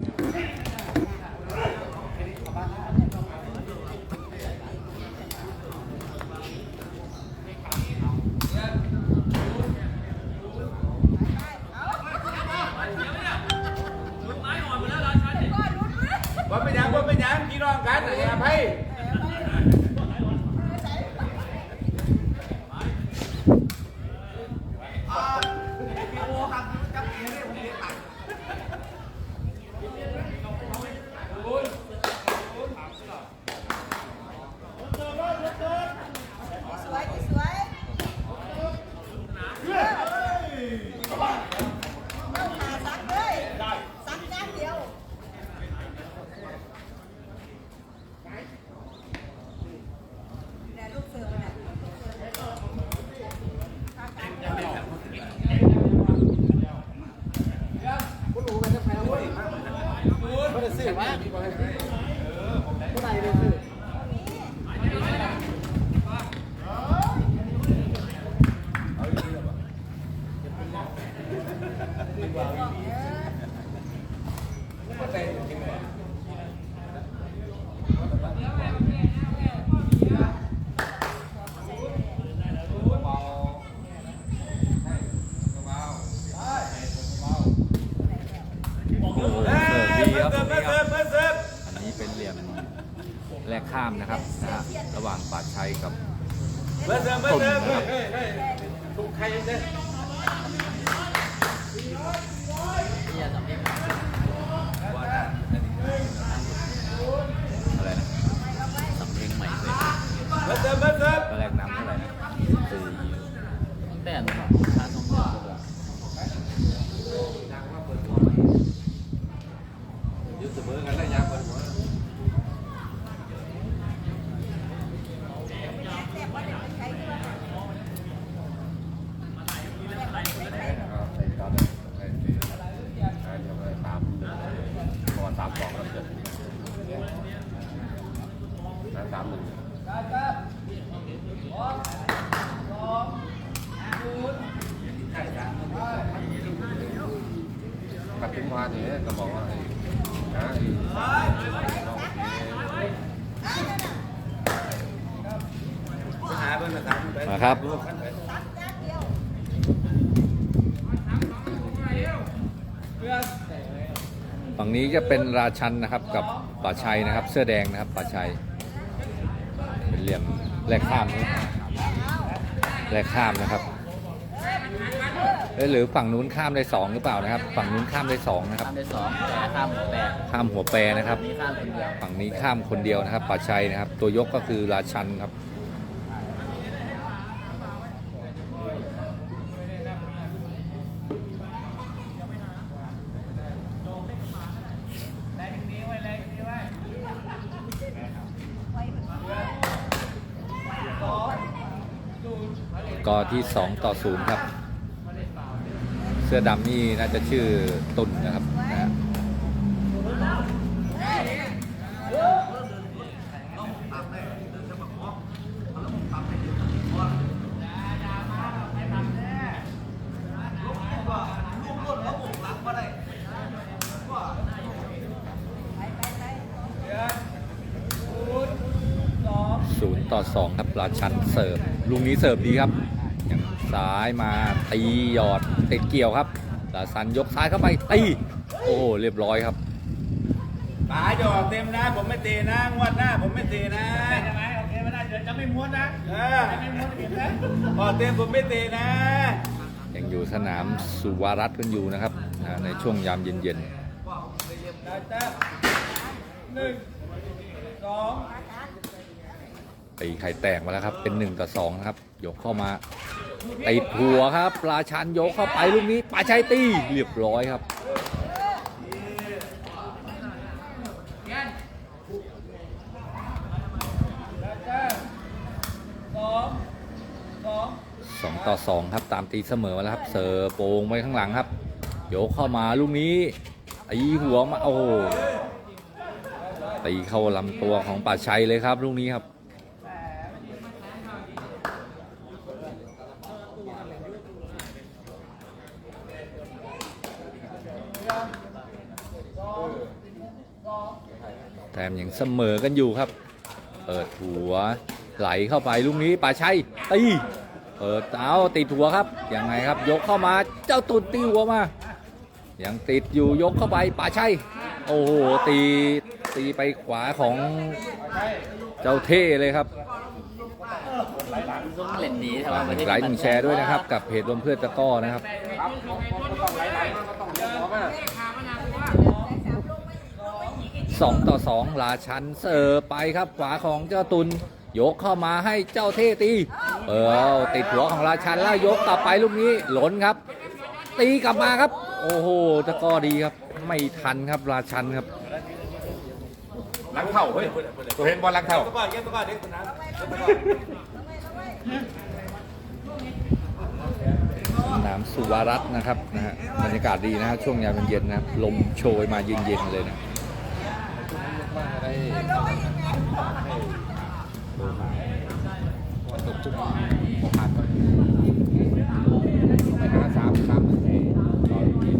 ว่าเป็นยังว่าเป็นยังพี่น้องกันอย่าให้ สวยสวยต้องหาซักเลยซักน้ำเดียวเนี่ยลูกเสือเนี่ยลูกเสือเนี่ยทางการเงิน โอ้โห เอ้ยเสิร์ฟดีครับ เสิร์ฟ ตรงนี้ค เสิ รับ ร์ฟเสิร์ฟ อันนี้เป็นเหลี่ยมแลกข้ามนะครับนะฮะระหว่างป่าชัยกับ เสิร์เสิร์ฟเสิร์ฟตุ่นนะครับถูกใครเนี่ยอะไรนะสำเพ็งใหม่เลยเสิร์เสิร์ฟเสิร์ฟก็แลกน้ำเท่าไหร่นะสี่ แต่ชาสองเดือนก็ ยืดเสมอกันได้ยังเปิดหัว แต่ว่าเด็กมันใช้ด้วย สามสองแล้วเกิดสามหนึ่งกับทิ้งมาเนี่ยก็บอกว่าไอ้นะไอ้ หาเบอร์นะครับ มาครับ ซักน้ำเดียว ฝั่ งนี้จะเป็นราชันนะครับกับป่าชัยนะครับ เสื้อแดงนะครับป่าชัย เป็นเหลี่ยมแลกข้ามนะแลกข้ามนะครับเอ้ยหรือฝั่งนู้นข้ามได้สองหรือเปล่านะครับ ฝั่งนู้นข้ามได้สองนะครับข้ามได้สองแต่ข้ามแปดข้ามหัวแปรนะครับนี่ข้ามคนเดียวฝั่งนี้ข้ามคนเดียวนะครับป่าชัยนะครับ ตัวยกก็คือราชันครับ ก็ที่ 2 ต่อ 0 ครับ เสื้อดำนี่น่าจะชื่อตุ่นนะครับนะฮะศูนย์ต่อสองครับราชันเสิร์ฟลูกนี้เสิร์ฟดีครับอย่าง ซ้ายมาตีหยอดติดเกี่ยวครับราชันยกซ้ายเข้าไปตีโอ้โหเรียบร้อยครับป๋าจะออกเต็มนะผมไม่เตะนะงวดหน้าผมไม่เตะนะใช่ไหมโอเคไม่ได้เดี๋ยวจะไม่ม้วนนะเออไม่ม้วนเห็นไหมออกเต็มผมไม่เตะนะ ยังอยู่สนามสุวารัตน์กันอยู่นะครับนะในช่วงยามเย็นได้แต้มหนึ่งสองๆตีไข่แตกมาแล้วครับ เป็น1ต่อ2นะครับ ยกเข้ามา ติดหัวครับราชันยกเข้าไปลูกนี้ป่าชัยตีเรียบร้อยครับสองต่อสองครับตามตีเสมอมาแล้วครับ เสิร์ฟโป่งไว้ข้างหลังครับโยกเข้ามาลูกนี้ตีหัวมาโอ้ตีเข้าลำตัวของป่าชัยเลยครับลูกนี้ครับ ต้มยังเสมอกันอยู่ครับเปิดหัวไหลเข้าไปลูกนี้ป่าชัยตีเปิดเอาติดหัวครับยังไงครับยกเข้ามาเจ้าตุนตีหัวมายังติดอยู่ยกเข้าไปป่าชัยโอ้โหตีตีไปขวาของเจ้าเท่เลยครับเล่นดีแต่ฝาว่ากหนึ่งไลค์หนึ่งแชร์ด้วยนะครับ กับเพจรวมเพื่อนตะก้อนะครับ ครับก็ต้องไหลๆก็ต้องเลี้ยงหัวมาสองต่อสองราชันเสิร์ฟไปครับขวาของเจ้าตุนยกเข้ามาให้เจ้าเท่ตี เออติดหัวของราชันแล้วยกกลับไปลูกนี้หล่นครับ ตีกลับมาครับ โอ้โหตะกร้อดีครับ ไม่ทันครับราชันครับลังเท่าเฮ้ยตัวเห็นบอลลังเท่าตะก้อนเก็บตะก้อนเด็กคนนั้นเก็บตะก้อนสนามสุวารัตน์นะครับนะฮะบรรยากาศดีนะฮะช่วงยามเย็นๆนะครับลมโชยมาเย็นๆเลยนะ ได้วันตกจุกพอผ่านไปไปหาสามสามนาทีตอนนี้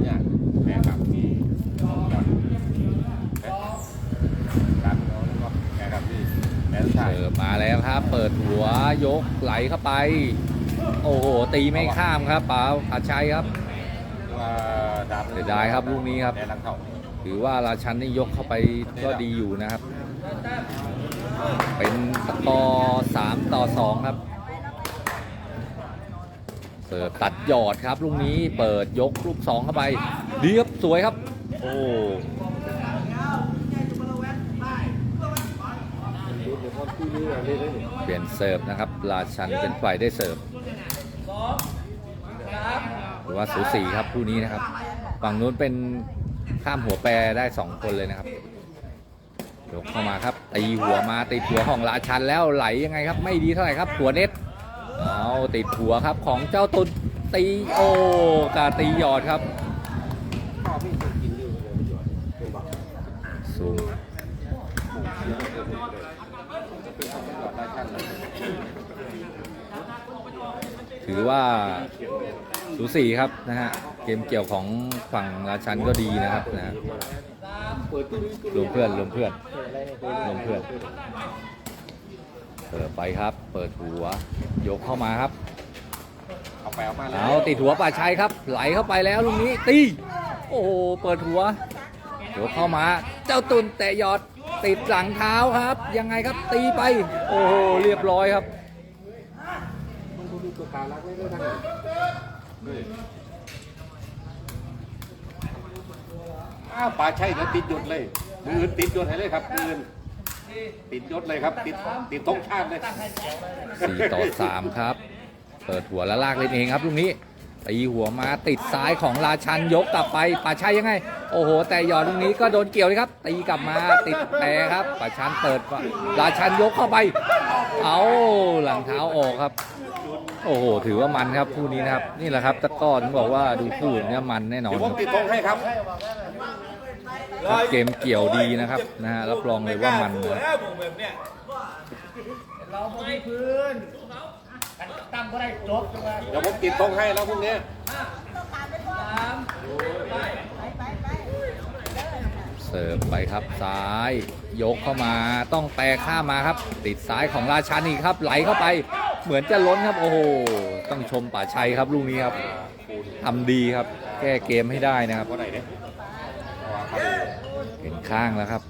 เนี่ยแม่กับที่ก่อนสามน้องแล้วก็แม่กับที่แม่ชายเสิร์ฟมาแล้วครับ เปิดหัวยกไหลเข้าไป โอ้โห ตีไม่ข้ามครับป๋าอาชัยครับว่าดาบเสียดายครับลูกนี้ครับแม่ลังเท่า ถือว่าราชันนี่ยกเข้าไปก็ดีอยู่นะครับ เป็นสกอร์3ต่อ2ครับ เสิร์ฟตัดหยอดครับลูกนี้เปิดยกลูก2เข้าไปเรียบสวยครับ โอ้เปลี่ยนเสิร์ฟนะครับ ราชันเป็นฝ่ายได้เสิร์ฟหรือว่าสูสีครับคู่นี้นะครับ ฝั่งนู้นเป็น ข้ามหัวแปรได้2คนเลยนะครับยกเข้ามาครับตีหัวมาติดหัวของราชันแล้วไหลยังไงครับ ไม่ดีเท่าไหร่ครับ หัวเน็ตเอาติดหัวครับของเจ้าตุนตีโอกาตีหยอดครับสูงถือว่าสูสีครับนะฮะ เกมเกี่ยวของฝั่งราชันก็ดีนะครับนะฮะรวมเพื่อนรวมเพื่อนรวมเพื่อน เปิดไปครับ เปิดหัว ยกเข้ามาครับ เอาไปเอามาเลยเอาติดหัวป่าชัยครับ ไหลเข้าไปแล้วลูกนี้ตี โอ้โห เปิดหัวเดี๋ยวเข้ามา เจ้าตุนแต่หยอดติดหลังเท้าครับ ยังไงครับตีไป โอ้โห เรียบร้อยครับ มันดูตัวตาลักไม่าวป่าใช่แล้วติดยดเลยมืออื่นติดยดให้เลยครับมืออื่นติดยดเลยครับ ติดติดตรงชาติเลย4ต่อ3ครับ เปิดหัวแล้วลากเล่นเองครับลูกนี้ตีหัวมาติดซ้ายของราชันยกกลับไปป่าชัยยังไง โอ้โห แต่หยอดลูกนี้ก็โดนเกี่ยวเลยครับ ตีกลับมาติดแปรครับป่าชันเปิดราชันยกเข้าไป เอาหลังเท้าออกครับ โอ้โห ถือว่ามันครับคู่นี้นะครับ นี่แหละครับตะกร้อถึงบอกว่าดูคู่เนี้ยมันแน่นอนเดี๋ยวคผรัมบติดตรงให้ครับเกมเกี่ยวดีนะครับนะฮะรับรองเลยว่ามันหัวนะแล้วผมแบบเนี้ยเราไม่มีพื้นตั้งก็ได้จบจังหวะเดี๋ยวผมติดตรงให้แล้วพรุ่งนี้สามไปเสิร์ฟไปครับซ้าย ยกเข้ามาต้องแปรข้ามมาครับ ติดซ้ายของราชันอีกครับไหลเข้าไป เหมือนจะล้นครับโอ้โหต้องชมป่าชัยครับลูกนี้ครับทำดีครับ แก้เกมให้ได้นะครับเห็นข้างแล้วครับ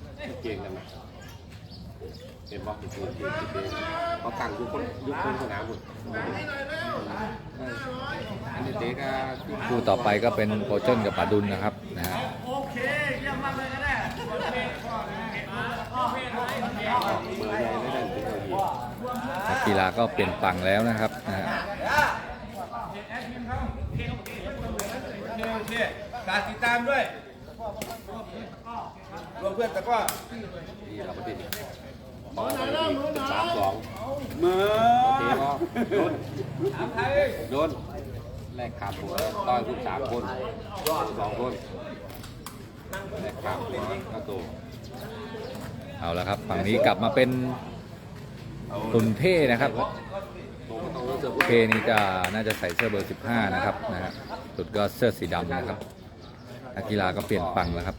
เก่งกันนะเห็นบอกติดตัวติดติดเขาตั้งยุคคนยุคคนสนามหมดคู่ต่อไปก็เป็นโคเจิ้นกับปาดุลนะครับนะฮะโอเคเยี่ยมมากเลยนะเนี่ย เบอร์ใหญ่ไม่ได้เป็นตัวดี นั กกีฬาก็เปลี่ยนฝั่งแล้วนะครับนะฮะโอเคฝากติดตามด้วยรวมเพื่อนตะก้อนี่เราไม่ติดต่อไปสามสองเมื่อโอเคก็โดนถามไทยโดนแลกขาหัวต่อยคุณสามคนสองคนแลกขาหัวก็ตัวเอาละครับ ฝั่งนี้กลับมาเป็น ตุนเท่นะครับเท่นี่จะน่าจะใส่เสื้อเบอร์ 15 นะครับนะฮะตุดก็เสื้อสีดำนะครับนักกีฬาก็เปลี่ยนฝั่งแล้วครับ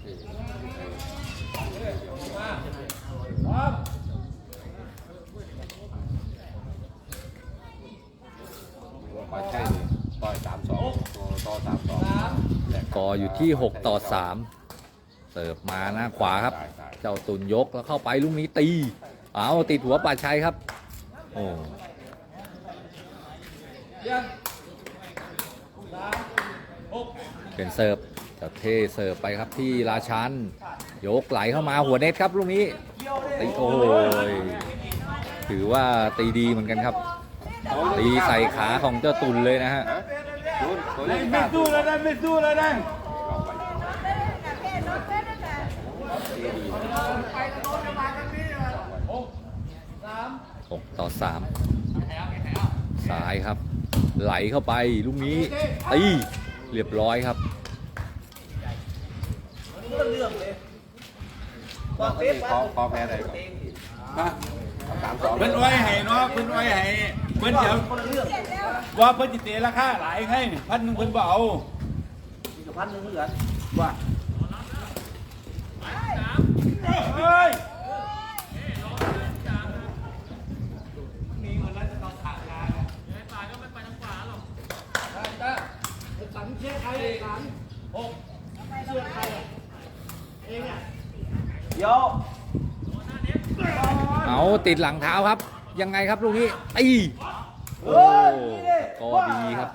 ต่อยสามสองต่อสามสองกออยู่ที่ 6 ต่อ 3 เสิร์ฟมาหน้าขวาครับ เจ้าตุนยกแล้วเข้าไปลูกนี้ตี เอาติดหัวป่าชัยครับ โอ้เป็นเสิร์ฟจะเทเสิร์ฟไปครับที่ราชันยกไหลเข้ามาหัวเน็ตครับลูกนี้ตีโอ้ยถือว่าตีดีเหมือนกันครับ ตีใส่ขาของเจ้าตุนเลยนะฮะไม่สู้แล้วนะไม่สู้แล้วนะ เราไปดีดี หกสาม 6 ต่อ3ซ้ายครับ ไหลเข้าไปลูกนี้ตีเรียบร้อยครับเราก็มีคอคอแพ้อะไรก่อนฮะสามสองเพิ่นไว้ให้เนาะเพิ่นไว้ให้เพิ่นเดี๋ยวว่าเพิ่นจิเตราคาหลายให้พันหนึ่งเพิ่นบ่เอาอีกพันหนึ่งเหลือว่าเฮ้ย สันเชื่อใครสันหกเชื่อใครเองอะโย เอา ติดหลังเท้าครับ ยังไงครับลูกนี้ตีโอ้ก็ดีครับ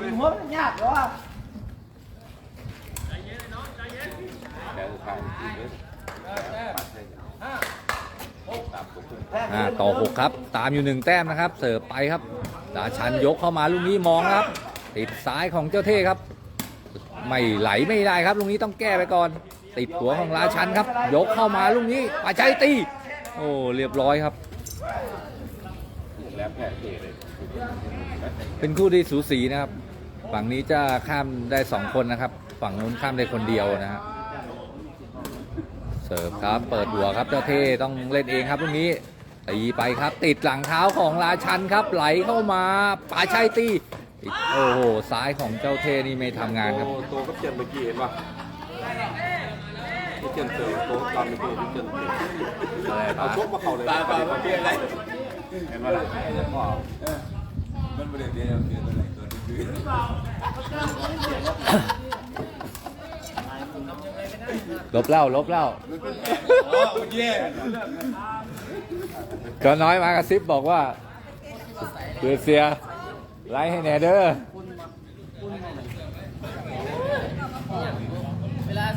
กินหัวมันยากเหรอแต่สุดท้ายดีเลยปัดให้ห้าตามตัวคุณอ่าต่อ 6 ครับ ตามอยู่ 1 แต้มนะครับ เสิร์ฟไปครับดาชันยกเข้ามาลูกนี้มองครับ ติดซ้ายของเจ้าเท่ครับ ไม่ไหลไม่ได้ครับลูกนี้ต้องแก้ไปก่อน ติดหัวของราชันครับ ยกเข้ามาลูกนี้ป่าชัยตี โอ้เรียบร้อยครับ แล้วแพ้เทเลยเป็นคู่ที่สูสีนะครับ ฝั่งนี้จะข้ามได้2คนนะครับ ฝั่งนู้นข้ามได้คนเดียวนะฮะเสิร์ฟครับเปิดหัวครับเจ้าเท่ต้องเล่นเองครับลูกนี้ตีไปครับ ติดหลังเท้าของราชันครับ ไหลเข้ามาป่าชัยตีติดโอ้โหซ้ายของเจ้าเท่นี่ไม่ทำงานครับตัวกับเจนเมื่อกี้เห็นป่ะ ที่เจนเจอตัวตอนเมื่อกี้ที่เจนเจออะไรเอาปะชกมาเขาเลยปลาปลาเมื่มีอะไรเห็นป่าอะล่ะพ่อเออมันบ่ได้เดียวเดียวอะไรตัวนี้คือลบเล่าลบเล่าอ๋อโอเคก็น้อยมากระซิบบอกว่าเดือเสียไล่ให้แหนเด้อ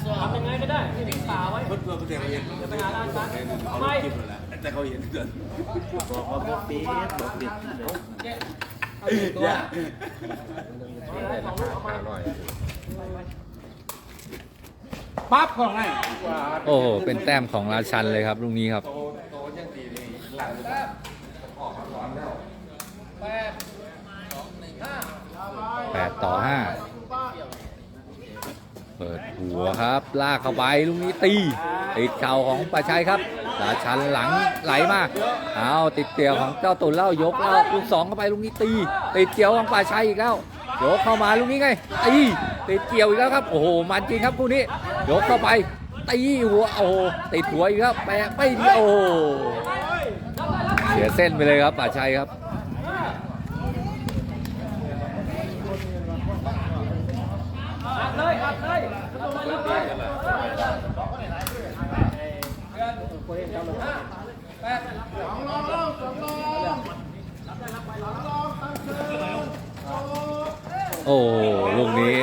เวลาสอบยังไงก็ได้ทิ้งป่าไว้เพิ่นเพิ่นเพิ่นเห็นจะไปหาร้านร้านเขาลงคลิปแล้วแหละแต่เขาเห็นเกินบอกว่าบอกปีบอกปิดอย่าปั๊บของไงโอ้โห เป็นแต้มของราชันเลยครับลูกนี้ครับแปดห้าแปดต่อห้า เปิดหัวครับ ลากเข้าไปลูกนี้ตีติดเข่าของประชัยครับราชันหลังไหลมาเอาติดเกี่ยวของเจ้าตุ่นเล่ายกแล้วลูกสองเข้าไปลูกนี้ตี ติดเกี่ยวของป่าชัยอีกแล้วยกเข้ามาลูกนี้ไงตีติดเกี่ยวอีกแล้วครับโอ้โหมันจริงครับคู่นี้ยกเข้าไปตีหัวโอ้โหติดหัวอีกแล้วแปะไม่ดีโอ้เสียเส้นไปเลยครับป่าชัยครับ อัดเลยอัดเลยแปด โอ้ลูกนี้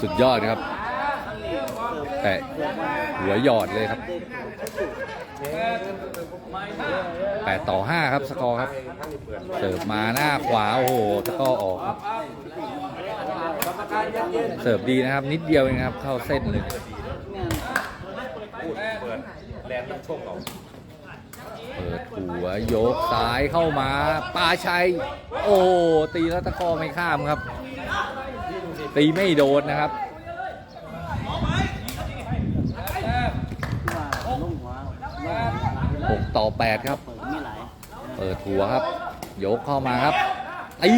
สุดยอดครับ แต่หัวหยอดเลยครับ8ต่อ5ครับสกอร์ครับ เสิร์ฟมาหน้าขวา โอ้โหสกอร์ออกครับ เสิร์ฟดีนะครับ นิดเดียวเองครับ เข้าเส้นเลยแลนด์ต้องโชคเอาเปิดหัวยกซ้ายเข้ามาปาชัย โอ้ตีแล้วตะกอไม่ข้ามครับ ตีไม่โดนนะครับ6ต่อ8ครับ เปิดหัวครับยกเข้ามาครับตี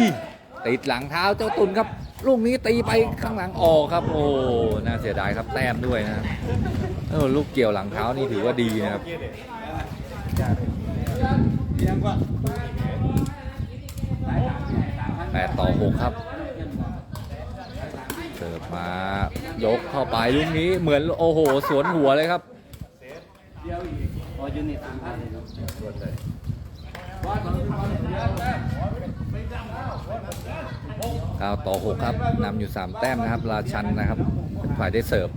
ติดหลังเท้าเจ้าตุนครับ ลูกนี้ตีไปข้างหลังออกครับ โอ้น่าเสียดายครับแต้มด้วยนะเออลูกเกี่ยวหลังเท้านี่ถือว่าดีนะครับแปดต่อหกครับเสิร์ฟมายกเข้าไปลูกนี้เหมือนโอ้โห สวนหัวเลยครับพอยูนิต 9ต่อ 6 ครับนำอยู่ 3 แต้มนะครับ ราชันนะครับเป็นฝ่ายได้เสิร์ฟ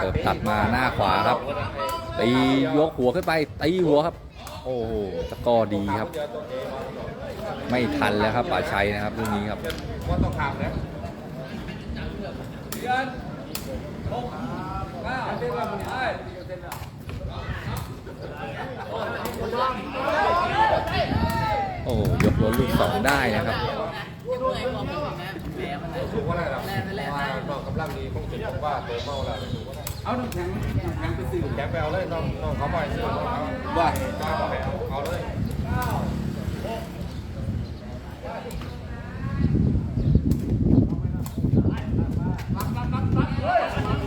เสิร์ฟตัดมาหน้าขวาครับ ตียกหัวขึ้นไป ตีหัวครับ โอ้โหตะกร้อดีครับ ไม่ทันแล้วครับป่าชัยนะครับลูกนี้ครับโอ้ยกล้นลูกสองได้นะครับ ถูกว่าอะไรหรอกว่านอกกำลังดีคงจะบอกว่าเติมเมาแล้วถูกว่าเอาน้ำแข็งน้ำแข็งไปซื้อแกไปเอาเลยน้องน้องเขาไปซื้อเขาว่าเอาเอาเลย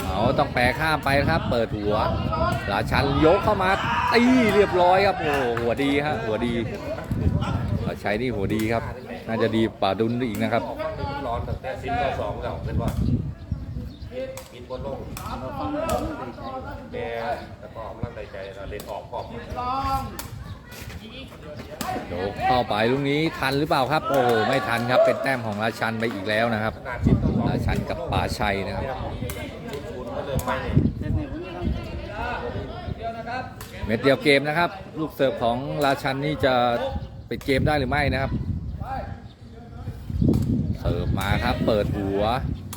เอาต้องแปรข้ามไปครับ เปิดหัวราชันยกเข้ามาตีเรียบร้อยครับโอ้หัวดีฮะหัวดีป่าชัยนี่หัวดีครับ น่าจะดีป่าดุลอีกนะครับร้อนตั้งแต่สิบต่อสองแล้วเป็นว่าปิดบนลงแม่แต่ก็กำลังใจใจเราเล่นออกพร้อมโยกเข้าไปลูกนี้ทันหรือเปล่าครับ โอ้โหไม่ทันครับเป็นแต้มของราชันไปอีกแล้วนะครับขนาดสิบต่อสองราชันกับป่าชัยนะครับศูนย์ก็เลยไปเนี่ยเม็ดเดียวเกมนะครับ ลูกเสิร์ฟของราชันนี่จะปิดเกมได้หรือไม่นะครับ เสิร์ฟมาครับ เปิดหัว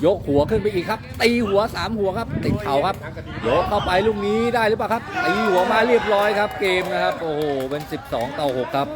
ยกหัวขึ้นไปอีกครับ ตีหัวสามหัวครับ ติดเข่าครับยกเข้าไปลูกนี้ได้หรือเปล่าครับตีหัวมาเรียบร้อยครับ เกมนะครับ โอ้โหเป็น 12 ต่อ 6 ครับ